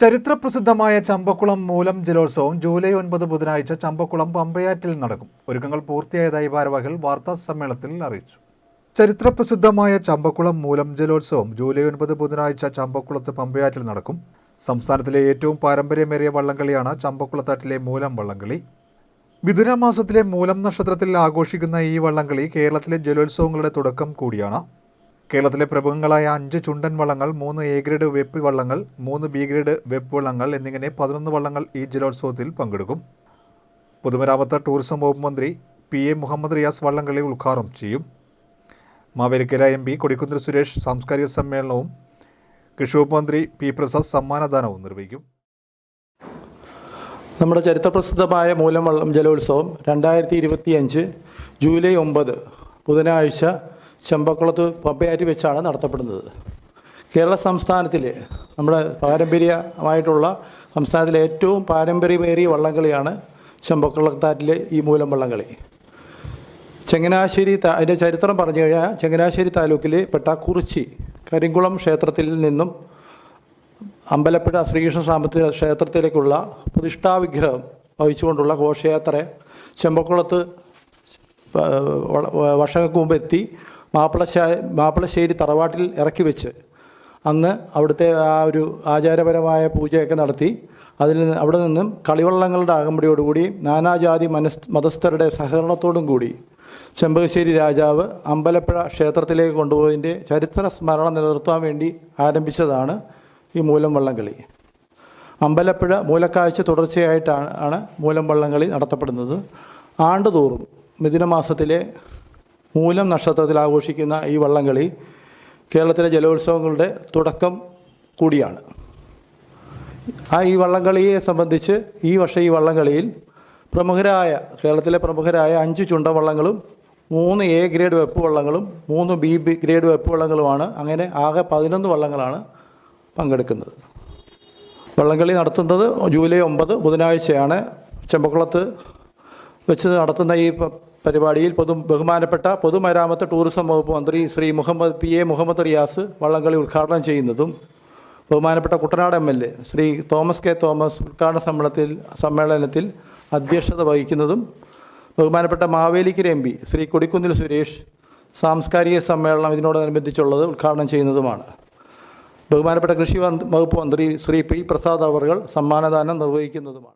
ചരിത്രപ്രസിദ്ധമായ ചമ്പക്കുളം മൂലം ജലോത്സവം ജൂലൈ ഒൻപത് ബുധനാഴ്ച ചമ്പക്കുളം പമ്പയാറ്റിൽ നടക്കും. ഒരുക്കങ്ങൾ പൂർത്തിയായതായി ഭാരവാഹികൾ വാർത്താ സമ്മേളനത്തിൽ അറിയിച്ചു. ചരിത്രപ്രസിദ്ധമായ ചമ്പക്കുളം മൂലം ജലോത്സവം ജൂലൈ ഒൻപത് ബുധനാഴ്ച ചമ്പക്കുളത്ത് പമ്പയാറ്റിൽ നടക്കും. സംസ്ഥാനത്തിലെ ഏറ്റവും പാരമ്പര്യമേറിയ വള്ളംകളിയാണ് ചമ്പക്കുളത്താറ്റിലെ മൂലം വള്ളംകളി. മിഥുന മാസത്തിലെ മൂലം നക്ഷത്രത്തിൽ ആഘോഷിക്കുന്ന ഈ വള്ളംകളി കേരളത്തിലെ ജലോത്സവങ്ങളുടെ തുടക്കം കൂടിയാണ്. കേരളത്തിലെ പ്രമുഖങ്ങളായ അഞ്ച് ചുണ്ടൻ വള്ളങ്ങൾ മൂന്ന് എ ഗ്രേഡ് വെപ്പ് വള്ളങ്ങൾ മൂന്ന് ബി ഗ്രേഡ് വെപ്പ് വള്ളങ്ങൾ എന്നിങ്ങനെ പതിനൊന്ന് വള്ളങ്ങൾ ഈ ജലോത്സവത്തിൽ പങ്കെടുക്കും. പൊതുമരാമത്ത് ടൂറിസം വകുപ്പ് മന്ത്രി പി എ മുഹമ്മദ് റിയാസ് വള്ളംകളി ഉദ്ഘാടനം ചെയ്യും. മാവേലിക്കര എം പി കൊടിക്കുന്നിൽ സുരേഷ് സാംസ്കാരിക സമ്മേളനവും കൃഷി വകുപ്പ് മന്ത്രി പി പ്രസാദ് സമ്മാനദാനവും നിർവഹിക്കും. നമ്മുടെ ചരിത്രപ്രസിദ്ധമായ മൂലംവള്ളം ജലോത്സവം രണ്ടായിരത്തി ഇരുപത്തിയഞ്ച് ജൂലൈ ഒമ്പത് ബുധനാഴ്ച ചെമ്പക്കുളത്ത് പമ്പയാറ്റി വെച്ചാണ് നടത്തപ്പെടുന്നത്. കേരള സംസ്ഥാനത്തിലെ നമ്മുടെ പാരമ്പര്യമായിട്ടുള്ള സംസ്ഥാനത്തിലെ ഏറ്റവും പാരമ്പര്യമേറിയ വള്ളംകളിയാണ് ചെമ്പക്കുളത്താറ്റിലെ ഈ മൂലം വള്ളംകളി. ചങ്ങനാശ്ശേരി അതിന്റെ ചരിത്രം പറഞ്ഞു കഴിഞ്ഞാൽ ചങ്ങനാശ്ശേരി താലൂക്കിലെ കുറിച്ചി കരിങ്കുളം ക്ഷേത്രത്തിൽ നിന്നും അമ്പലപ്പുഴ ശ്രീകൃഷ്ണ സാമ്പത്തിക ക്ഷേത്രത്തിലേക്കുള്ള പ്രതിഷ്ഠാവിഗ്രഹം വഹിച്ചുകൊണ്ടുള്ള ഘോഷയാത്ര ചെമ്പക്കുളത്ത് വർഷങ്ങൾക്ക് മുമ്പ് എത്തി മാപ്പിളശ്ശേ മാപ്പിളശ്ശേരി തറവാട്ടിൽ ഇറക്കി വെച്ച് അന്ന് അവിടുത്തെ ആ ഒരു ആചാരപരമായ പൂജയൊക്കെ നടത്തി. അതിൽ അവിടെ നിന്നും കളിവള്ളങ്ങളുടെ അകമ്പടിയോടുകൂടി നാനാജാതി മനസ് മതസ്ഥരുടെ സഹകരണത്തോടും കൂടി ചെമ്പകശ്ശേരി രാജാവ് അമ്പലപ്പുഴ ക്ഷേത്രത്തിലേക്ക് കൊണ്ടുപോയതിന്റെ ചരിത്ര സ്മരണ നിലനിർത്താൻ വേണ്ടി ആരംഭിച്ചതാണ് ഈ മൂലം വള്ളംകളി. അമ്പലപ്പുഴ മൂലക്കാഴ്ച തുടർച്ചയായിട്ടാണ് ആണ് മൂലം വള്ളംകളി നടത്തപ്പെടുന്നത്. ആണ്ടുതോറും മിഥുനമാസത്തിലെ മൂലം നക്ഷത്രത്തിൽ ആഘോഷിക്കുന്ന ഈ വള്ളംകളി കേരളത്തിലെ ജലോത്സവങ്ങളുടെ തുടക്കം കൂടിയാണ്. ആ ഈ വള്ളംകളിയെ സംബന്ധിച്ച് ഈ വർഷം ഈ വള്ളംകളിയിൽ പ്രമുഖരായ കേരളത്തിലെ പ്രമുഖരായ അഞ്ച് ചുണ്ടവള്ളങ്ങളും മൂന്ന് എ ഗ്രേഡ് വെപ്പ് വള്ളങ്ങളും മൂന്ന് ബി ബി ഗ്രേഡ് വെപ്പ് വള്ളങ്ങളുമാണ് അങ്ങനെ ആകെ പതിനൊന്ന് വള്ളങ്ങളാണ് പങ്കെടുക്കുന്നത്. വള്ളംകളി നടത്തുന്നത് ജൂലൈ ഒമ്പത് ബുധനാഴ്ചയാണ്. ചെമ്പക്കുളത്ത് വെച്ച് നടത്തുന്ന ഈ പരിപാടിയിൽ പൊതു ബഹുമാനപ്പെട്ട പൊതുമരാമത്ത് ടൂറിസം വകുപ്പ് മന്ത്രി ശ്രീ മുഹമ്മദ് പി എ മുഹമ്മദ് റിയാസ് വള്ളംകളി ഉദ്ഘാടനം ചെയ്യുന്നതും ബഹുമാനപ്പെട്ട Kuttanad M L A Shri Thomas K Thomas ഉദ്ഘാടന സമ്മേളനത്തിൽ സമ്മേളനത്തിൽ അധ്യക്ഷത വഹിക്കുന്നതും ബഹുമാനപ്പെട്ട മാവേലിക്കര എം പി ശ്രീ കൊടിക്കുന്നിൽ സുരേഷ് സാംസ്കാരിക സമ്മേളനം ഇതിനോടനുബന്ധിച്ചുള്ളത് ഉദ്ഘാടനം ചെയ്യുന്നതുമാണ്. ബഹുമാനപ്പെട്ട കൃഷി വകുപ്പ് മന്ത്രി ശ്രീ പി പ്രസാദ് അവർ സമ്മാനദാനം നിർവഹിക്കുന്നതുമാണ്.